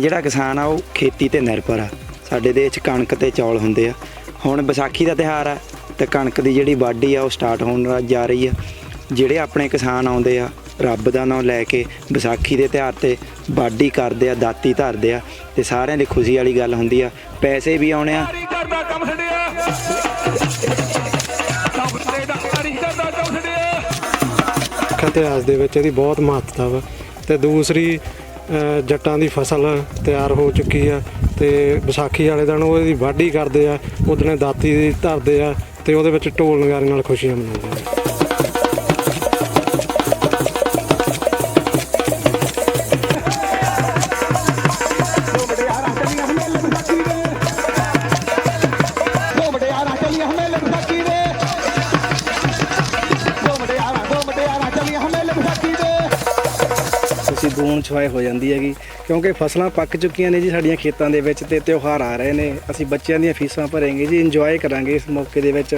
ਜਿਹੜਾ ਕਿਸਾਨ ਆ ਉਹ ਖੇਤੀ ਤੇ ਨਿਰਭਰ ਆ। ਸਾਡੇ ਦੇਸ਼ 'ਚ ਕਣਕ ਤੇ ਚੌਲ ਹੁੰਦੇ ਆ। ਹੁਣ ਵਿਸਾਖੀ ਦਾ ਤਿਹਾਰ ਆ ਤੇ ਕਣਕ ਦੀ ਜਿਹੜੀ ਵਾਢੀ ਆ ਉਹ ਸਟਾਰਟ ਹੋਣ ਜਾ ਰਹੀ ਆ। ਜਿਹੜੇ ਆਪਣੇ ਕਿਸਾਨ ਆਉਂਦੇ ਆ ਰੱਬ ਦਾ ਨਾਮ ਲੈ ਕੇ ਵਿਸਾਖੀ ਦੇ ਤਿਹਾਰ ਤੇ ਵਾਢੀ ਕਰਦੇ ਆ ਦਾਤੀ ਧਰਦੇ ਆ ਤੇ ਸਾਰਿਆਂ ਦੀ ਖੁਸ਼ੀ ਵਾਲੀ ਗੱਲ ਹੁੰਦੀ ਆ ਪੈਸੇ ਵੀ ਆਉਣੇ ਆ। ਇਤਿਹਾਸ ਦੇ ਵਿੱਚ ਇਹਦੀ ਬਹੁਤ ਮਹੱਤਤਾ ਵਾ। ਤੇ ਦੂਸਰੀ ਜੱਟਾਂ ਦੀ ਫਸਲ ਤਿਆਰ ਹੋ ਚੁੱਕੀ ਆ ਤੇ ਵਿਸਾਖੀ ਵਾਲੇ ਦਿਨ ਉਹਦੀ ਵਾਢੀ ਕਰਦੇ ਆ ਉਹਦਨੇ ਦਾਤੀ ਦੀ ਧਰਦੇ ਆ ਤੇ ਉਹਦੇ ਵਿੱਚ ਢੋਲ ਨਗਾਰੇ ਨਾਲ ਖੁਸ਼ੀਆਂ ਮਨਾਉਂਦੇ ਆ। ਤੁਸੀਂ ਦੂਣ ਛਵਾਏ ਹੋ ਜਾਂਦੀ ਹੈਗੀ। ਕਿਉਂਕਿ ਫਸਲਾਂ ਪੱਕ ਚੁੱਕੀਆਂ ਨੇ ਜੀ ਸਾਡੀਆਂ ਖੇਤਾਂ ਦੇ ਵਿੱਚ ਤੇ ਤਿਉਹਾਰ ਆ ਰਹੇ ਨੇ। ਅਸੀਂ ਬੱਚਿਆਂ ਦੀਆਂ ਫੀਸਾਂ ਭਰਾਂਗੇ ਜੀ ਇੰਜੋਏ ਕਰਾਂਗੇ ਇਸ ਮੌਕੇ ਦੇ ਵਿੱਚ।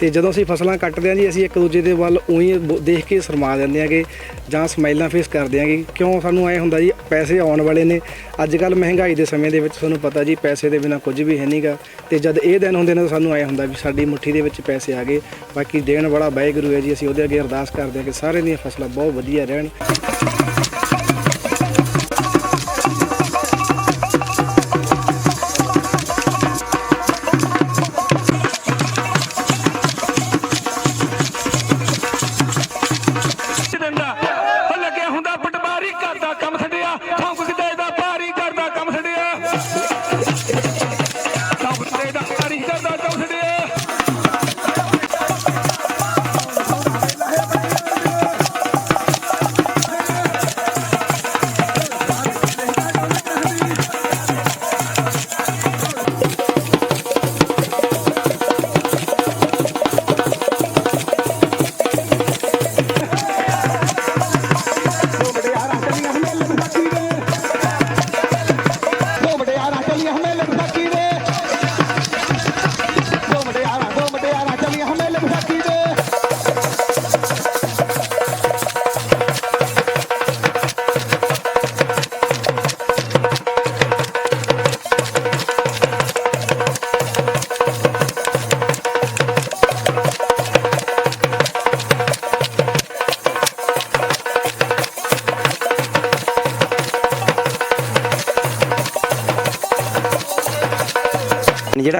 ਤੇ ਜਦੋਂ ਅਸੀਂ ਫਸਲਾਂ ਕੱਟਦੇ ਹਾਂ ਜੀ, ਅਸੀਂ ਇੱਕ ਦੂਜੇ ਦੇ ਵੱਲ ਉਹੀ ਦੇਖ ਕੇ ਸ਼ਰਮਾ ਜਾਂਦੇ ਆਂਗੇ ਜਾਂ ਸਮਾਈਲਾਂ ਫੇਸ ਕਰਦੇ ਆਂਗੇ ਕਿਉਂ ਸਾਨੂੰ ਐ ਹੁੰਦਾ ਜੀ, ਪੈਸੇ ਆਉਣ ਵਾਲੇ ਨੇ। ਅੱਜ ਕੱਲ ਮਹਿੰਗਾਈ ਦੇ ਸਮੇਂ ਦੇ ਵਿੱਚ ਤੁਹਾਨੂੰ ਪਤਾ ਜੀ, ਪੈਸੇ ਦੇ ਬਿਨਾ ਕੁਝ ਵੀ ਹੈ ਨਹੀਂਗਾ ਤੇ ਜਦ ਇਹ ਦਿਨ ਹੁੰਦੇ ਨੇ ਤਾਂ ਸਾਨੂੰ ਐ ਹੁੰਦਾ ਵੀ ਸਾਡੀ ਮੁੱਠੀ ਦੇ ਵਿੱਚ ਪੈਸੇ ਆ ਗਏ। ਬਾਕੀ ਦੇਣ ਵਾਲਾ ਵਾਹਿਗੁਰੂ ਹੈ ਜੀ, ਅਸੀਂ ਉਹਦੇ ਅੱਗੇ ਅਰਦਾਸ ਕਰਦੇ ਹਾਂ ਕਿ ਸਾਰੇ ਦੀਆਂ ਫਸਲਾਂ ਬਹੁਤ ਵਧੀਆ ਰਹਿਣ।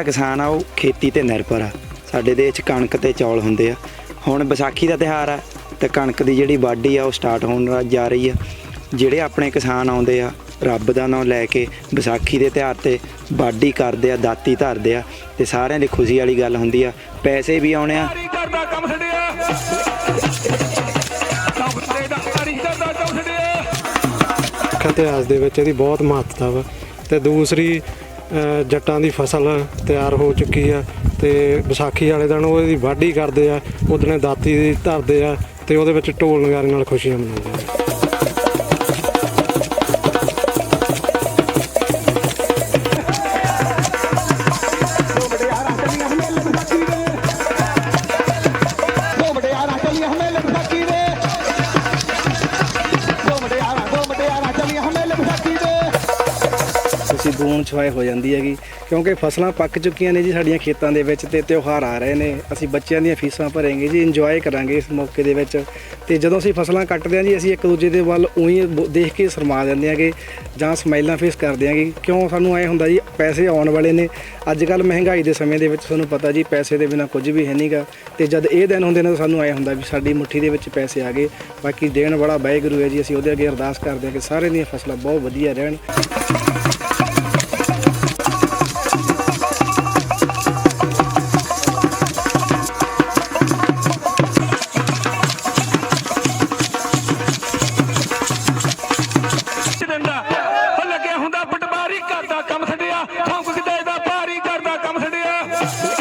ਜਿਹੜਾ ਕਿਸਾਨ ਆ ਉਹ ਖੇਤੀ ਤੇ ਨਿਰਭਰ ਆ। ਸਾਡੇ ਦੇਸ਼ 'ਚ ਕਣਕ ਤੇ ਚੌਲ ਹੁੰਦੇ ਆ। ਹੁਣ ਵਿਸਾਖੀ ਦਾ ਤਿਹਾਰ ਆ ਤੇ ਕਣਕ ਦੀ ਜਿਹੜੀ ਵਾਢੀ ਆ ਉਹ ਸਟਾਰਟ ਹੋਣ ਜਾ ਰਹੀ ਆ। ਜਿਹੜੇ ਆਪਣੇ ਕਿਸਾਨ ਆਉਂਦੇ ਆ ਰੱਬ ਦਾ ਨਾਮ ਲੈ ਕੇ ਵਿਸਾਖੀ ਦੇ ਤਿਹਾਰ ਤੇ ਵਾਢੀ ਕਰਦੇ ਆ ਦਾਤੀ ਧਰਦੇ ਆ ਤੇ ਸਾਰਿਆਂ ਦੀ ਖੁਸ਼ੀ ਵਾਲੀ ਗੱਲ ਹੁੰਦੀ ਆ। ਪੈਸੇ ਵੀ ਆਉਣੇ ਆ। ਇਤਿਹਾਸ ਦੇ ਵਿੱਚ ਇਹਦੀ ਬਹੁਤ ਮਹੱਤਤਾ ਵਾ। ਤੇ ਦੂਸਰੀ ਜੱਟਾਂ ਦੀ ਫਸਲ ਤਿਆਰ ਹੋ ਚੁੱਕੀ ਆ ਤੇ ਵਿਸਾਖੀ ਵਾਲੇ ਦਿਨ ਉਹਦੀ ਵਾਢੀ ਕਰਦੇ ਆ, ਉਹਦਨੇ ਦਾਤੀ ਦੀ ਧਰਦੇ ਆ ਤੇ ਉਹਦੇ ਵਿੱਚ ਢੋਲ ਨਗਾਰੇ ਨਾਲ ਖੁਸ਼ੀਆਂ ਮਨਾਉਂਦੇ ਆ। ਤੁਸੀਂ ਦੂਣ ਛਵਾਏ ਹੋ ਜਾਂਦੀ ਹੈਗੀ। ਕਿਉਂਕਿ ਫਸਲਾਂ ਪੱਕ ਚੁੱਕੀਆਂ ਨੇ ਜੀ ਸਾਡੀਆਂ ਖੇਤਾਂ ਦੇ ਵਿੱਚ ਤੇ ਤਿਉਹਾਰ ਆ ਰਹੇ ਨੇ। ਅਸੀਂ ਬੱਚਿਆਂ ਦੀਆਂ ਫੀਸਾਂ ਭਰਾਂਗੇ ਜੀ ਇੰਜੋਏ ਕਰਾਂਗੇ ਇਸ ਮੌਕੇ ਦੇ ਵਿੱਚ। ਤੇ ਜਦੋਂ ਅਸੀਂ ਫਸਲਾਂ ਕੱਟਦੇ ਹਾਂ ਜੀ, ਅਸੀਂ ਇੱਕ ਦੂਜੇ ਦੇ ਵੱਲ ਉਹੀ ਦੇਖ ਕੇ ਸ਼ਰਮਾ ਜਾਂਦੇ ਹਾਂਗੇ ਜਾਂ ਸਮਾਈਲਾਂ ਫੇਸ ਕਰਦੇ ਆਂਗੇ ਕਿਉਂ ਸਾਨੂੰ ਐ ਹੁੰਦਾ ਜੀ, ਪੈਸੇ ਆਉਣ ਵਾਲੇ ਨੇ। ਅੱਜ ਕੱਲ ਮਹਿੰਗਾਈ ਦੇ ਸਮੇਂ ਦੇ ਵਿੱਚ ਤੁਹਾਨੂੰ ਪਤਾ ਜੀ, ਪੈਸੇ ਦੇ ਬਿਨਾ ਕੁਝ ਵੀ ਹੈ ਨਹੀਂਗਾ ਤੇ ਜਦ ਇਹ ਦਿਨ ਹੁੰਦੇ ਨੇ ਤਾਂ ਸਾਨੂੰ ਐ ਹੁੰਦਾ ਵੀ ਸਾਡੀ ਮੁੱਠੀ ਦੇ ਵਿੱਚ ਪੈਸੇ ਆ ਗਏ। ਬਾਕੀ ਦੇਣ ਵਾਲਾ ਵਾਹਿਗੁਰੂ ਹੈ ਜੀ, ਅਸੀਂ ਉਹਦੇ ਅੱਗੇ ਅਰਦਾਸ ਕਰਦੇ ਹਾਂ ਕਿ ਸਾਰੇ ਦੀਆਂ ਫਸਲਾਂ ਬਹੁਤ ਵਧੀਆ ਰਹਿਣ। Yeah.